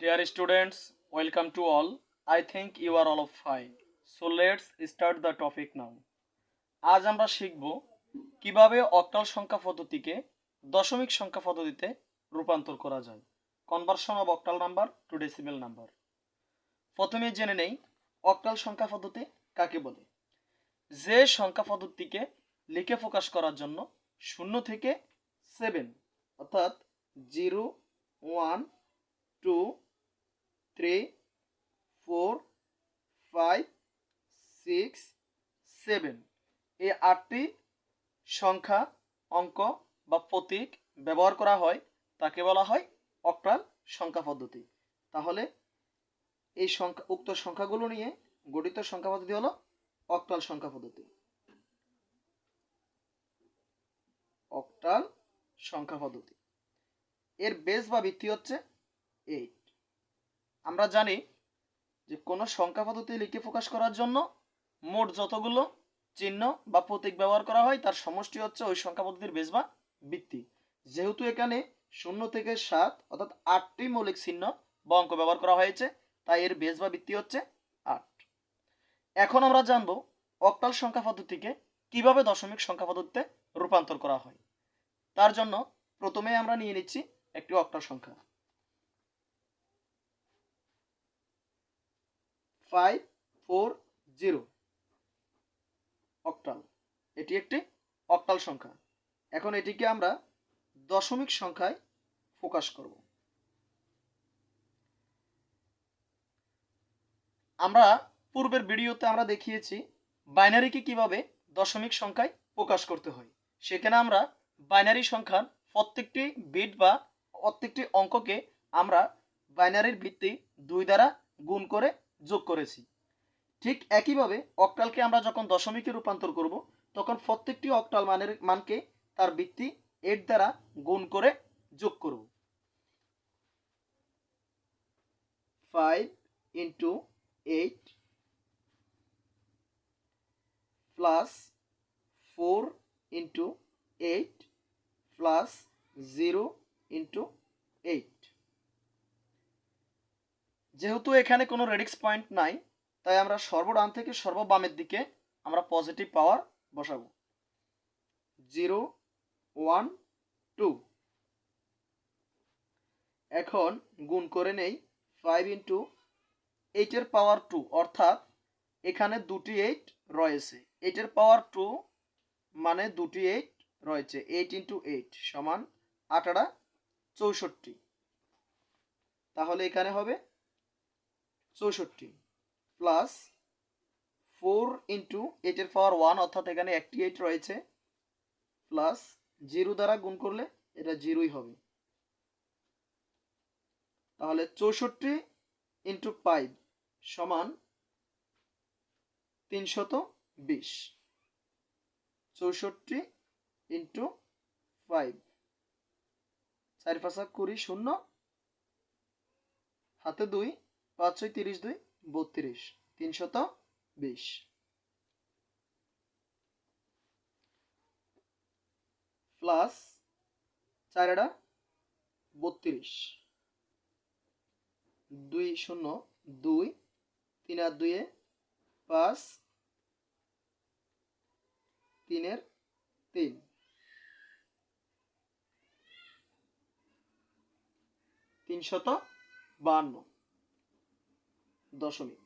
Dear students, welcome to all. I think you are all of fine. So let's start the topic now. আজ আমরা শিখব কীভাবে octal সংখ্যা পদ্ধতিকে দশমিক সংখ্যা পদ্ধতিতে রূপান্তর করা যায় conversion of octal number to decimal number প্রথমে জেনে নেই অক্টাল সংখ্যা পদ্ধতি কাকে বলে যে সংখ্যা পদ্ধতিকে লিখে প্রকাশ করার জন্য শূন্য থেকে সেভেন অর্থাৎ zero one two three four five six seven এই আটটি সংখ্যা, অঙ্ক বা প্রতীক ব্যবহার করা হয়, তাকে বলা হয় অক্টাল সংখ্যা পদ্ধতি। তাহলে এই সংখ্যা, উক্ত সংখ্যাগুলো নিয়ে গঠিত সংখ্যা পদ্ধতি হলো অক্টাল সংখ্যা পদ্ধতি। অক্টাল সংখ্যা পদ্ধতি। এর বেস বা ভিত্তি হচ্ছে এইট আমরা জানি যে কোনো সংখ্যা পদ্ধতি লিখে প্রকাশ করার জন্য মোট যতগুলো চিহ্ন বা প্রতীক ব্যবহার করা হয়, তার সমষ্টি হচ্ছে ওই সংখ্যা পদ্ধতির বেশ বা ভিত্তি। যেহেতু এখানে শূন্য থেকে সাত অর্থাৎ আটটি মৌলিক চিহ্ন বা অঙ্ক ব্যবহার করা হয়েছে, তাই এর বেস বা ভিত্তি হচ্ছে আট। এখন আমরা জানব অক্টাল সংখ্যা পদ্ধতিকে কীভাবে দশমিক সংখ্যা পদ্ধতিতে রূপান্তর করা হয়। তার জন্য প্রথমে আমরা নিয়ে নিচ্ছি একটি অক্টাল সংখ্যা। ফাইভ ফোর জিরো অক্টাল এটি একটি অক্টাল সংখ্যা। এখন এটিকে আমরা দশমিক সংখ্যায় ফোকাস করব। আমরা পূর্বের ভিডিওতে আমরা দেখিয়েছি বাইনারিকে কীভাবে দশমিক সংখ্যায় প্রকাশ করতে হয়। সেখানে আমরা বাইনারি সংখ্যার প্রত্যেকটি বিট বা প্রত্যেকটি অঙ্ককে আমরা বাইনারির ভিত্তি দুই দ্বারা গুণ করে যোগ করেছি। ঠিক একইভাবে অক্টালকে আমরা যখন দশমিকে রূপান্তর করব, তখন প্রত্যেকটি অক্টাল মানের, মানকে তার ভিত্তি এর দ্বারা গুণ করে যোগ করব। Five into eight plus four into eight plus zero into eight. যেহেতু এখানে কোনো রেডিক্স পয়েন্ট নাই, তাই আমরা সর্বডান থেকে সর্ববামের দিকে আমরা পজিটিভ পাওয়ার বসাবো। জিরো ওয়ান টু এখন গুণ করে নেই ফাইভ ইন্টু এইটের পাওয়ার টু অর্থাৎ এখানে দুটি এইট রয়েছে। এইটের পাওয়ার টু মানে দুটি এইট রয়েছে এইট ইন্টু এইট সমান আটারা চৌষট্টি। তাহলে এখানে হবে চৌষট্টি প্লাস ফোর ইন্টু এইটের পাওয়ার ওয়ান অর্থাৎ এখানে একটি এইট রয়েছে প্লাস জিরো দ্বারা গুণ করলে এটা জিরোই হবে। তাহলে চৌষট্টি ইন্টু ফাইভ সমান তিনশত বিশ। চৌষট্টি ইন্টু ফাইভ চার পাঁচা কুড়ি শূন্য। হাতে দুই। পাঁচ ছয় তিরিশ দুই, বত্রিশ। তিনশত বিশ। প্লাস চারেটা বত্রিশ। দুই শূন্য দুই, তিন আর দুইয়ে পাঁচ, তিনের তিন। তিনশত বান্ন। দশমিক।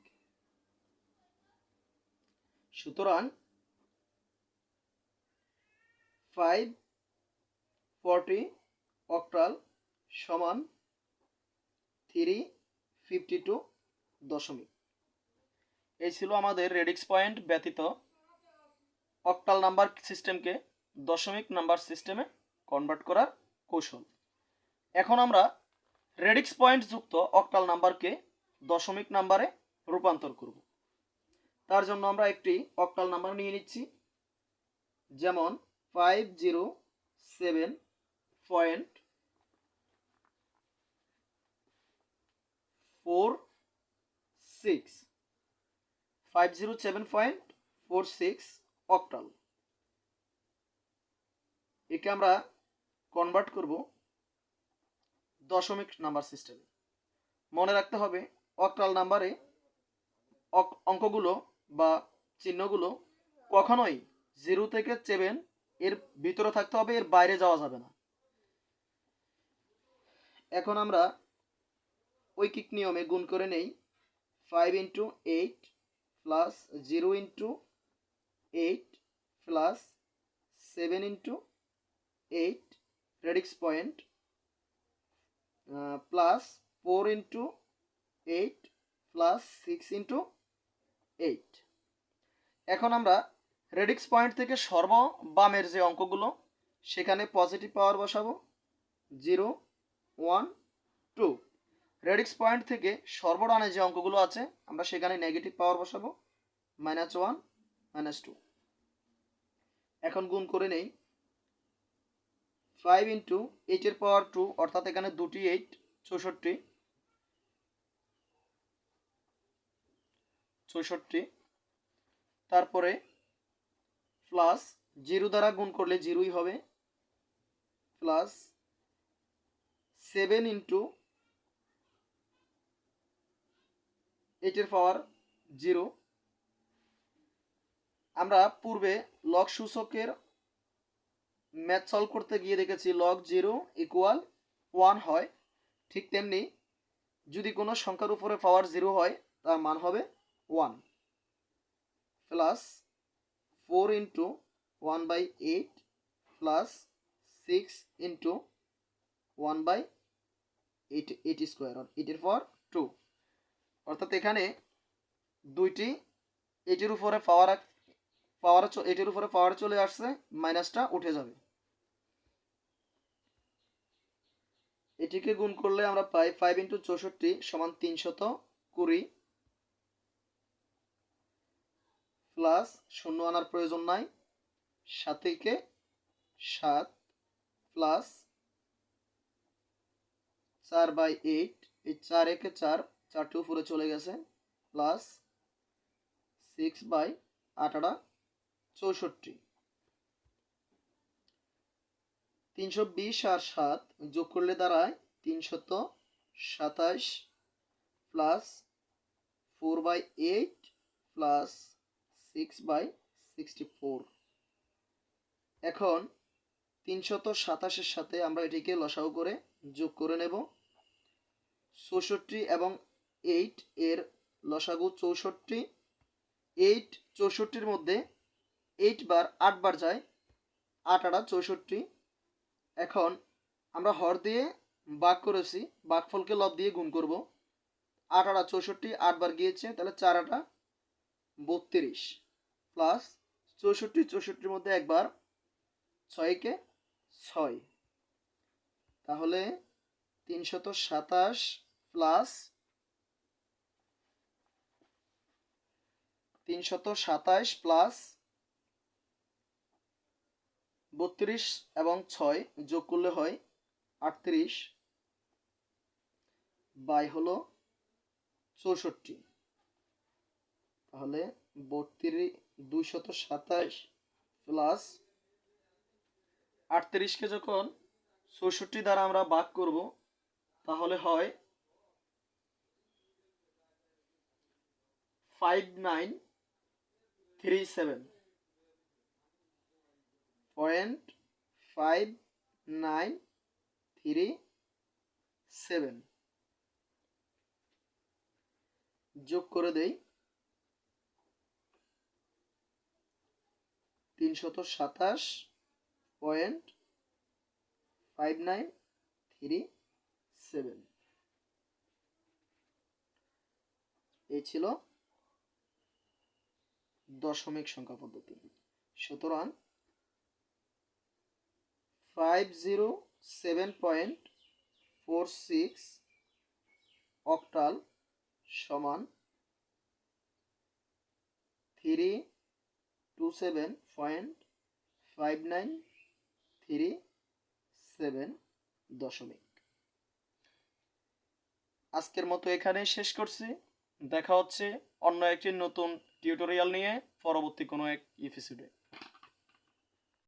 সুতরাং ফাইভ ফর্টি অক্টাল সমান থ্রি ফিফটি টু দশমিক। এই ছিল আমাদের রেডিক্স পয়েন্ট ব্যতীত অক্টাল নাম্বার সিস্টেমকে দশমিক নাম্বার সিস্টেমে কনভার্ট করার কৌশল। এখন আমরা রেডিক্স পয়েন্ট যুক্ত অক্টাল নাম্বারকে দশমিক নাম্বারে রূপান্তর করব। তার জন্য আমরা একটি অক্টাল নাম্বার নিয়ে নিচ্ছি, যেমন five zero seven point four six five zero seven point four six octal. একে আমরা কনভার্ট করব দশমিক নাম্বার সিস্টেমে মনে রাখতে হবে অক্টাল নাম্বারে অঙ্কগুলো বা চিহ্নগুলো কখনোই জিরো থেকে সেভেন এর ভিতরে থাকতে হবে, এর বাইরে যাওয়া যাবে না। এখন আমরা ঐকিক নিয়মে গুণ করে নেই। Five into eight plus zero into eight plus seven into eight radix point plus four into eight plus six into eight এখন আমরা রেডিক্স পয়েন্ট থেকে সর্ব বামের যে অঙ্কগুলো, সেখানে পজিটিভ পাওয়ার বসাবো zero one two radix point থেকে সর্বডানে যে অঙ্কগুলো আছে, আমরা সেখানে নেগেটিভ পাওয়ার বসাবো মাইনাস ওয়ান মাইনাস টু এখন গুণ করে নেই। ফাইভ ইন্টু এইটের পাওয়ার টু অর্থাৎ এখানে দুটি এইট চৌষট্টি। চৌষট্টি তারপরে প্লাস জিরো দ্বারা গুণ করলে জিরোই হবে। প্লাস সেভেন ইন্টু এইটের পাওয়ার জিরো আমরা পূর্বে লগ সূচকের ম্যাথ সলভ করতে গিয়ে দেখেছি লগ জিরো ইকুয়াল ওয়ান হয়। ঠিক তেমনি যদি কোনো সংখ্যার উপরে পাওয়ার জিরো হয়, তার মান হবে one plus four into one by eight plus six into one by eight eight square এইটের পর টু অর্থাৎ এখানে দুইটি এইটের উপরে পাওয়ার পাওয়ার এইটের উপরে পাওয়ার চলে আসছে মাইনাসটা উঠে যাবে। এটিকে গুণ করলে আমরা পাই ফাইভ ইন্টু চৌষট্টি সমান তিনশত কুড়ি প্লাস শূন্য আনার প্রয়োজন নাই। সাতকে সাত প্লাস চার বাই এইট, এই চার একে চার, চারটি উপরে চলে গেছে, প্লাস সিক্স বাই আঠারা, চৌষট্টি। তিনশো বিশ আর সাত যোগ করলে দাঁড়ায় তিনশত সাতাশ, plus four by eight, plus six by sixty four এখন তিনশত সাতাশের সাথে আমরা এটিকে লসাও করে যোগ করে নেব। চৌষট্টি এবং এইট এর লসাগু চৌষট্টি। এইট চৌষট্টির মধ্যে এইট বার আট বার যায়, আট আটা চৌষট্টি। এখন আমরা হর দিয়ে বাঘ করেছি বাঘফলকে লব দিয়ে গুণ করব। আট আটা চৌষট্টি, আট বার গিয়েছে, তাহলে চার আটা বত্রিশ। প্লাস চৌষট্টি, চৌষট্টির মধ্যে একবার ছয়কে ছয়। তাহলে তিনশত সাতাশ প্লাস তিনশত সাতাশ প্লাস বত্রিশ এবং ছয় যোগ করলে হয় আটত্রিশ। বাই হলো চৌষট্টি। তাহলে বত্রিশ দুইশত সাতাশ প্লাস আটত্রিশকে যখন চৌষট্টি দ্বারা আমরা ভাগ করব, তাহলে হয় five nine three seven point five nine three seven যোগ করে দেই তিনশত সাতাশ point five nine three seven. এই ছিল দশমিক সংখ্যা পদ্ধতি। সুতরাং five zero seven point four six octal সমান three seven point five nine three seven দশমিক। আজকের মতো এখানেই শেষ করছি। দেখা হচ্ছে অন্য একটি নতুন টিউটোরিয়াল নিয়ে, পরবর্তী কোনো এক এপিসোডে